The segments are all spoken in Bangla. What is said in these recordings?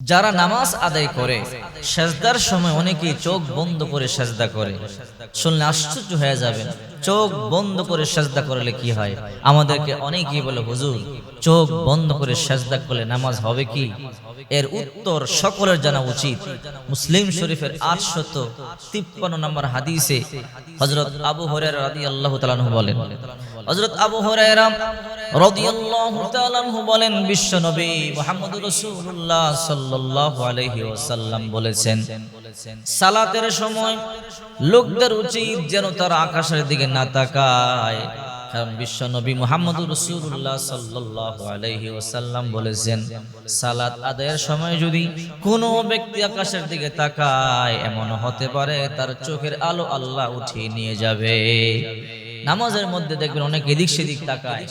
যারা নামাজ আদায় করে, সেজদার সময় অনেকেই চোখ বন্ধ করে সেজদা করে। শুনলে আশ্চর্য হয়ে যাবেন, চোখ বন্ধ করে সেজদা করলে কি হয়? আমাদেরকে অনেকেই বলে, হুজুর চোখ বন্ধ করে সেজদা করলে নামাজ হবে কি? এর উত্তর সকলের জানা উচিত। মুসলিম শরীফের আটশত তিপ্পান্ন নম্বর হাদিসে হজরত আবু হরের রাদি আল্লাহ বলেন হজরত আবু হরেরা রাদিয়াল্লাহু তাআলা আনহু বলেন, বিশ্ব নবী মুহাম্মদুর রাসূলুল্লাহ সাল্লাল্লাহু আলাইহি ওয়াসাল্লাম বলেছেন, সালাতের সময় লোকদের উচিত যেন তারা আকাশের দিকে না তাকায়। কারণ বিশ্ব নবী সাল্লাল্লাহু আলাইহি ওয়াসাল্লাম বলেছেন, সালাত আদায়ের সময় যদি কোনো ব্যক্তি আকাশের দিকে তাকায় এমন হতে পারে তার চোখের আলো আল্লাহ উঠিয়ে নিয়ে যাবে। নামাজের মধ্যে দেখবেন অনেক এদিক সেদিক তাকায়।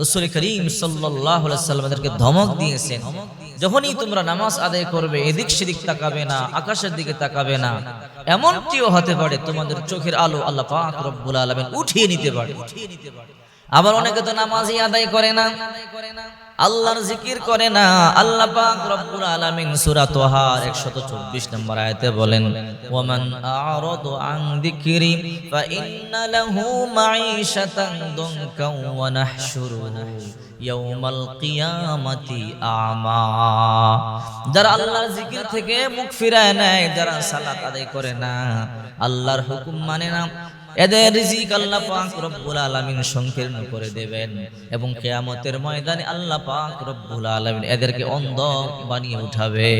রসুল করিম আলাইহি সাল্লাম ধমক দিয়েছেন। যখনই তোমরা নামাজ আদায় করবে, এদিক সেদিক তাকাবে না, আকাশের দিকে তাকাবে না। এমনটিও হতে পারে তোমাদের চোখের আলো আল্লাহ পাক রব্বুল আলামিন উঠিয়ে নিতে পারে। আবার অনেকে তো নামাজই আদায় করে না। আল্লাহর জিকির করে না। আল্লাহ পাক রব্বুল আলামিন সূরা তোহার 124 নম্বর আয়াতে বলেন, ওয়ামান আ'রাদু আন যিকরি ফা ইন্না লাহু মাঈশাতান দুনকাও ওয়া নাহশুরুহু ইয়াউমাল কিয়ামাতি আমা। যারা আল্লাহর জিকির থেকে মুখ ফিরায় নেয়, যারা সালাত আদায় করে না, আল্লাহর হুকুম মানে না। এদের রিজিক আল্লাহ পাক রব্বুল আলামিন সংকীর্ণ করে দেবেন এবং কেয়ামতের ময়দানে আল্লাহ পাক রব্বুল এদেরকে অন্ধ বানিয়ে উঠাবে।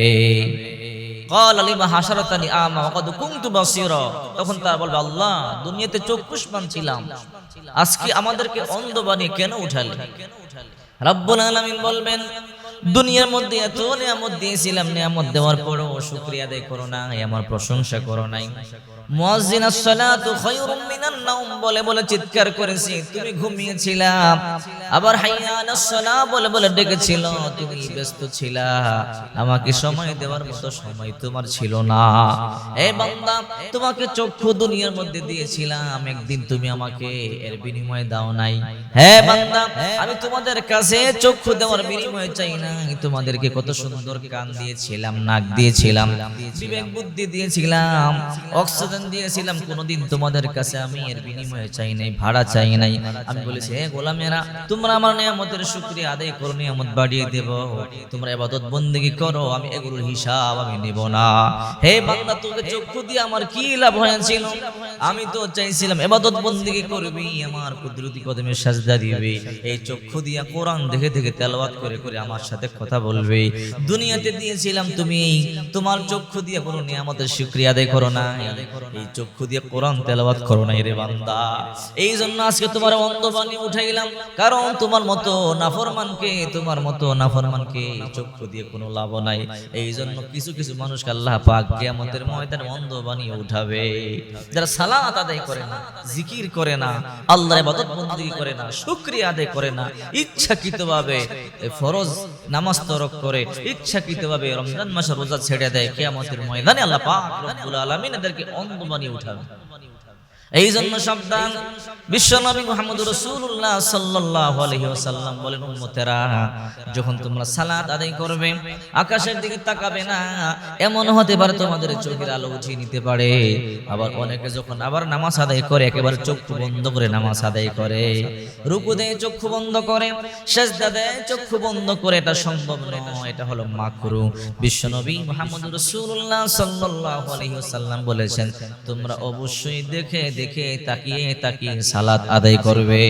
তখন তার বলবে, আল্লাহ, দুনিয়াতে চক্ষুষ্মান ছিলাম। আজকে আমাদেরকে অন্ধ বানিয়ে কেন উঠালে? রব্বুল আলামিন বলবেন দুনিয়ার মধ্যে এত নিয়ামত দিয়েছিলাম, নিয়ামত দেওয়ার পরও শুকরিয়া আদায় করো না আমার প্রশংসা করো নাই। তোমাকে চক্ষু দুনিয়ার মধ্যে দিয়েছিলাম, একদিন তুমি আমাকে এর বিনিময়ে দাও নাই। হ্যাঁ বান্দা, আমি তোমাদের কাছে চক্ষু দেওয়ার বিনিময়ে চাই না তোমাদেরকে কত সুন্দর কান দিয়েছিলাম, নাক দিয়েছিলাম, বিবেক বুদ্ধি দিয়েছিলাম, অক্সিজেন দিয়েছিলাম, কোনোদিন তোমাদের কাছে আমি এর বিনিময়ে চাই নাই, ভাড়া চাই নাই। আমি বলেছি, হে গোলামেরা, তোমরা আমার নিয়ামতের শুকরিয়া আদায় করো, নিয়ামত বাড়িয়ে দেব। তোমরা ইবাদত বন্দেগি করো, আমি এগুলোর হিসাব আমি নেব না। হে বান্দা তোকে চক্ষু দিয়ে আমার কি লাভ হয়েছিল? আমি তো চাইছিলাম, এবাদত বন্দেগি করবি, আমার কুদরতি কদমে সাজদা দিবে। এই চক্ষু দিয়া কোরআন দেখে দেখে তেলাওয়াত করে করে আমার সাথে কথা বলবে। দুনিয়াতে দিয়েছিলাম তুমি, তোমার চক্ষু দিয়ে কোনো নিয়ামতের শুকরিয়া আদায় করো না। এই চক্ষু দিয়ে কোরআন তেলাওয়াত করো না রে বান্দা। এই জন্য আজকে তোমার অন্ধ বানিয়ে উঠাইলাম, কারণ তোমার মতো নাফরমানকে, তোমার মতো নাফরমানকে চক্ষু দিয়ে কোনো লাভ নাই। এই জন্য কিছু কিছু মানুষকে আল্লাহ পাক কিয়ামতের ময়দানে অন্ধ উঠাবে। যারা সালাত আদায় করে না, জিকির করে না, আল্লাহর ইবাদত বন্দেগী করে না, শুকরিয়া আদায় করে না, ইচ্ছাকৃতভাবে ফরজ নামাজ তরক করে ইচ্ছাকৃতভাবে রমজান মাসের রোজা ছেড়ে দেয়, কেয়ামতের ময়দানে আল্লাহ পাক রব্বুল আলামিন এদেরকে অন্ধ বানিয়ে উঠাবে। এই জন্য সাবধান। বিশ্বনবী মুহাম্মদ রাসূলুল্লাহ সাল্লাল্লাহু আলাইহি বলেন, উম্মতেরা, যখন তোমরা সালাত আদায় করবে, আকাশের দিকে তাকাবে না, এমন হতে পারে তোমাদের চোখের আলো উঠিয়ে নিতে পারে। আবার অনেকে যখন আবার নামাজ আদায় করে, একেবারে চক্ষু বন্ধ করে নামাজ আদায় করে, রুকু দেয় চক্ষু বন্ধ করে, সেজদা দেয় চক্ষু বন্ধ করে, এটা সম্ভব নয়, এটা হলো মাকরু। বিশ্বনবী মুহাম্মদ রাসূলুল্লাহ সাল্লাল্লাহু আলাইহি বলেছেন, তোমরা অবশ্যই দেখে দেখে তাকিয়ে তাকিয়ে সালাত আদায় করবে।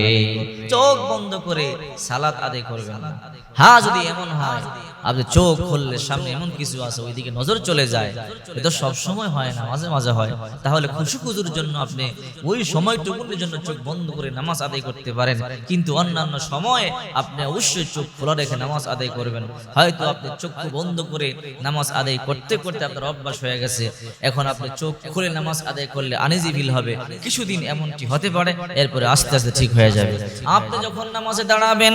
চোখ বন্ধ করে সালাত আদায় করবে না। হ্যাঁ যদি এমন হয় আপনি চোখ খুললে সামনে এমন কিছু আছে, ওইদিকে নজর চলে যায়। এটা সব সময় হয় না, মাঝে মাঝে হয়। তাহলে খুশি খুজুর জন্য আপনি ওই সময়টুকুনের জন্য চোখ বন্ধ করে নামাজ আদায় করতে পারেন। কিন্তু অন্যান্য সময়ে আপনি অবশ্যই চোখ খোলা রেখে নামাজ আদায় করবেন। হয়তো আপনি চক্ষু বন্ধ করে নামাজ আদায় করতে করতে আপনার অভ্যাস হয়ে গেছে। এখন আপনি চোখ খুলে নামাজ আদায় করলে আনিজি ফিল হবে। কিছুদিন এমনটি হতে পারে, এরপরে আস্তে আস্তে ঠিক হয়ে যাবে। আপনি যখন নামাজে দাঁড়াবেন,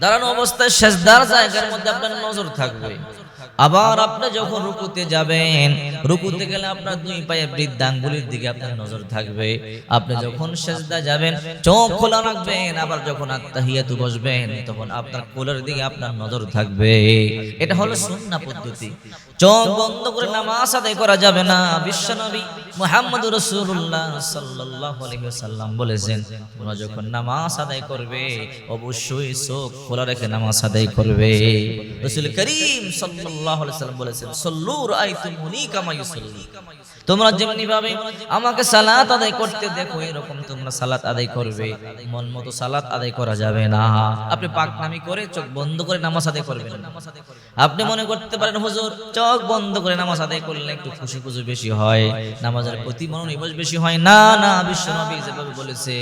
দাঁড়ানো অবস্থায় শেষ শেষদার জায়গার মধ্যে আপনার নজর থাকবে। আবার আপনি যখন রুকুতে যাবেন, রুকুতে গেলে আপনার দুই পায়ে বৃদ্ধাঙ্গুলির দিকে আপনার নজর থাকবে। আপনি যখন সেজদা যাবেন, চোখ খোলা রাখবেন, আবার যখন আত্মাহিয়াতু বসবেন, তখন আপনার কোলের দিকে আপনার নজর থাকবে। এটা হলো সুন্নাহ পদ্ধতি। চোখ বন্ধ করে নামাজ আদায় করা যাবে না। বিশ্বনবী মুহাম্মদ আলাইহি ওয়াসাল্লাম বলেছেন, তোমরা যখন নামাজ আদায় করবে, অবশ্যই চোখ খোলা রেখে নামাজ আদায় করবে। রসুল করিম ওয়াসাল্লাম বলেছেন সল্লুর রাআইতুমুনি কামাই ইউসাল্লি। তোমরা যেমনি ভাবে আমাকে সালাত আদায় করতে দেখো, এরকম তোমরা সালাত আদায় করবে। মন মতো সালাত আদায় করা যাবে না। আপনি পাকনামি করে চোখ বন্ধ করে নামাজ আদায় করবেন। আপনি মনে করতে পারেন, হুজুর, চোখ বন্ধ করে নামাজ আদায় করলে একটু খুশি খুশি বেশি হয়। নামাজের প্রতি মনোনিবেশ বেশি হয়। না না, বিশ্ব নবী যেভাবে বলেছে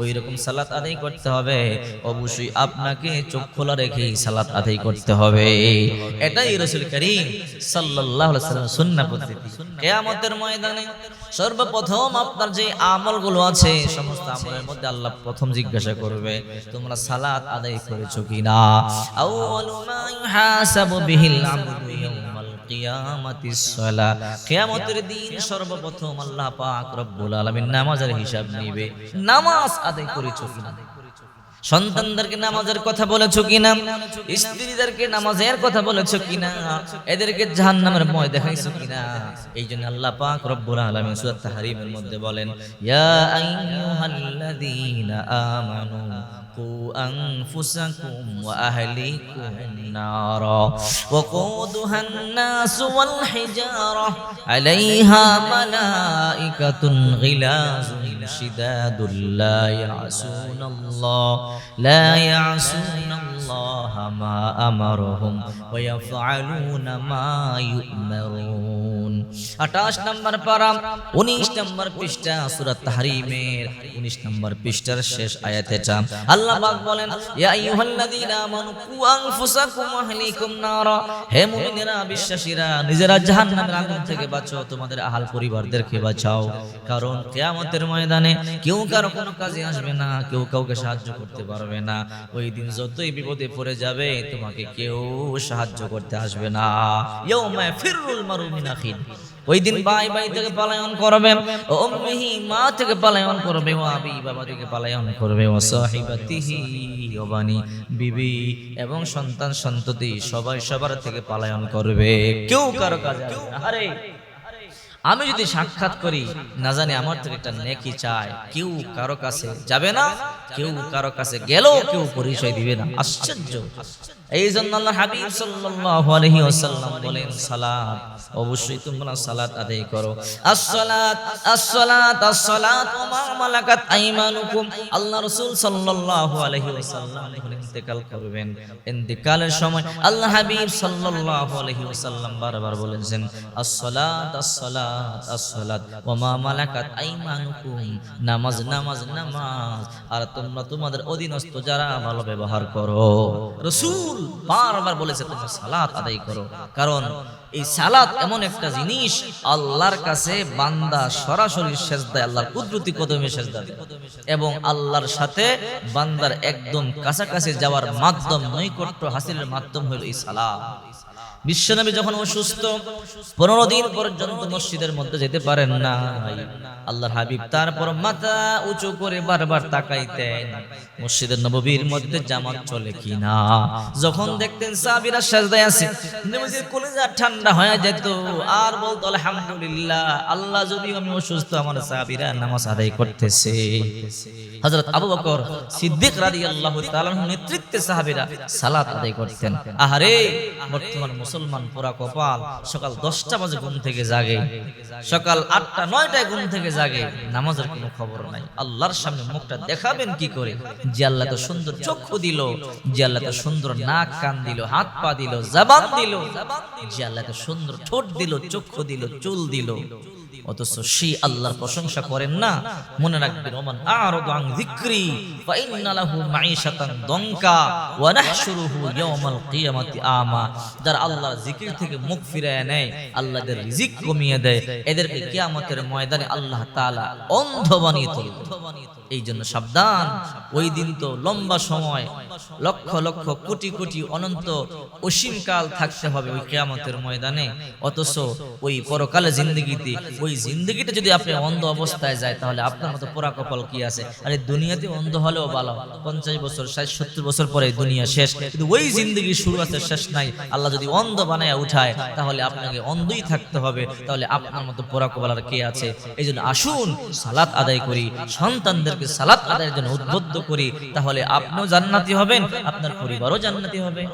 ওই রকম সালাত আদায় করতে হবে। অবশ্যই আপনাকে চোখ খোলা রেখেই সালাত আদায় করতে হবে। এটাই রসুল করিম আলাইহি সাল্লাম সুন্নাহ পদ্ধতি। কিয়ামতের ময়দানে সর্বপ্রথম আপনার যে আমলগুলো আছে, সমস্ত আমলের মধ্যে আল্লাহ প্রথম জিজ্ঞাসা করবে, তোমরা সালাত আদায় করেছ কিয়ামতের দিন সর্বপ্রথম আল্লাহ পাক রব্বুল নামাজের হিসাব নিবে, নামাজ আদায় করেছ কিনা? সন্তানদেরকে নামাজের কথা বলেছ কিনা? স্ত্রীদেরকে নামাজের কথা বলেছ কিনা? এদেরকে জাহান্নামের ময় দেখাইছো কিনা? এই জন্য আল্লাহ পাক রব্বুল আলামিন সূরা তাহরিমের মধ্যে বলেন, ইয়া আইয়ুহাল্লাযীনা আমানু কু আনফুসাকুম ওয়া আহলিকুম নারা ওয়া কুদুহান নাস ওয়াল হিজারা لا يعصون ما أمرهم ويفعلون ما يؤمرون আঠাশ নম্বর পারা উনিশ নম্বর পৃষ্ঠা সুরাত তাহরিমের উনিশ নম্বর পৃষ্ঠার শেষ আয়াত এটা আল্লাহ পাক বলেন ইয়া আইয়ুহাল্লাযীনা আমানু কু আনফুসাকুম ওয়া আহলিকুম নারা হে মুমিনেরা বিশ্বাসীরা নিজেরা জাহান্নামের আগুন থেকে বাঁচাও তোমাদের আহাল পরিবারদেরকে বাঁচাও কারণ কিয়ামতের ময়দানে কেউ কারো কোনো কাজে আসবে না কেউ কাউকে সাহায্য করতে পারবে না ওই দিন যতই বিপদে পড়ে যাবে, তোমাকে কেউ সাহায্য করতে আসবে না। ইয়াউমা ফিররুল মারু মিন ওই দিন ভাই ভাই থেকে পালায়ন করবে ও উম্মিহি, মা থেকে পালায়ন করবে, ও আবি, বাবা থেকে পালায়ন করবে, ও সাহিবাতিহি, ও বানি, বিবি এবং সন্তান সন্ততি সবাই সবার থেকে পালায়ন করবে। কেউ কারও কাজে আরে আমি যদি সাক্ষাৎ করি, না জানি আমার থেকে একটা নেকি চায়। কেউ কারও কাছে যাবে না, কেউ কারও কাছে গেলেও কেউ পরিচয় দিবে না। আশ্চর্য। এই জন্য আল্লাহ হাবিব সাল্লাল্লাহু আলাইহি ওয়াসাল্লাম বলেন, সালাত, অবশ্যই তোমরা সালাত আদায় করো। as-সালাত as-সালাত as-সালাত ওয়া মা মালাকাত আইমানুকুম। আল্লাহ রাসূল সাল্লাল্লাহু আলাইহি ওয়াসাল্লাম ইন্তেকাল করবেন। ইন্তেকালের সময় আল্লাহ হাবিব সাল্লাল্লাহু আলাইহি ওয়াসাল্লাম বারবার বলেছেন as-সালাত as-সালাত as-সালাত ওয়া মা মালাকাত আইমানুকুম। নামাজ নামাজ নামাজ। আর তোমরা তোমাদের অধীনস্থ যারা ভালো ব্যবহার করো। রাসূল বারবার বলেছে, তোমরা সালাত আদায় করো। কারণ এই সালাত এমন একটা জিনিস, আল্লাহর কাছে বান্দা সরাসরি সেজদায়, আল্লাহর কুদরতি কদমে সেজদা দেয়। এবং আল্লাহর সাথে বান্দার একদম কাছাকাছি যাওয়ার মাধ্যম নৈকট্য হাসিলের মাধ্যম হলো এই সালাত। বিশ্বনবী যখন অসুস্থ, পনেরো দিন পর্যন্ত মসজিদের মধ্যে যেতে পারেন না। আল্লাহর হাবিব তারপর মাথা উঁচু করে বারবার তাকাইতেন, মসজিদের নববীর মধ্যে জামাত চলে কিনা। যখন দেখতেন সাবিরা সাজদায় আছে, নবীজির কলিজা ঠান্ডা হয়ে যেত, আর বলতো, আলহামদুলিল্লাহ, আল্লাহ যদি আমি অসুস্থ, আমার সাবিরা নামাজ আদায় করতেছে। হযরত আবু বকর সিদ্দিক রাদিয়াল্লাহু তাআলার নেতৃত্বে সাহাবীরা সালাত আদায় করতেন। আহারে, বর্তমান মুসলমান পুরা কপাল, সকাল 10টা বাজে ঘুম থেকে জাগে। সকাল 8টা 9টায় ঘুম থেকে জাগে। নামাজের কোনো খবর নাই। আল্লাহর সামনে মুখটা দেখাবেন কি করে? যে আল্লাহ তো সুন্দর চক্ষু দিল, যে আল্লাহ তো সুন্দর নাক, কান দিল, হাত পা দিল, জবান দিল, যে আল্লাহ তো সুন্দর ঠোঁট দিল, চক্ষু দিল, চুল দিল। অথচ সেই আল্লাহর প্রশংসা করেন না। মনে রাখবেন, ওমান আরাদু আন যিকরি ফা ইন্না লাহু মাঈশাতান দনকা ওয়া নাহশুরুহু ইয়াওমাল কিয়ামাতি আমা। যারা আল্লাহর জিকির থেকে মুখ ফিরায় নেয়, আল্লাহদের রিজিক কমিয়ে দেয়, এদেরকে কিয়ামতের ময়দানে আল্লাহ তাআলা অন্ধ বানিয়ে তোলে এই জন্য সাবধান, ওই দিন তো লম্বা সময়, লক্ষ লক্ষ কোটি কোটি অনন্ত অসীমকাল থাকতে হবে ওই কেয়ামতের ময়দানে। অথচ ওই পরকালে জিন্দগিতে ওই জিন্দগিতে যদি আপনি অন্ধ অবস্থায় যায়, তাহলে আপনার মতো পোড়া কপাল কি আছে? আরে, দুনিয়াতে অন্ধ হলেও ভালো। পঞ্চাশ বছর, ষাট, সত্তর বছর পরে দুনিয়া শেষ। কিন্তু ওই জিন্দগি শুরু আছে, শেষ নাই। আল্লাহ যদি অন্ধ বানায় উঠায়, তাহলে আপনাকে অন্ধই থাকতে হবে। তাহলে আপনার মতো পোড়া কপাল আর কে আছে? এই জন্য আসুন, সালাত আদায় করি। সন্তানদেরকে সালাত আদায়ের জন্য উদ্বুদ্ধ করি। তাহলে আপনিও জান্নাতি হবেন, আপনার পরিবারও জান্নাতি হবে।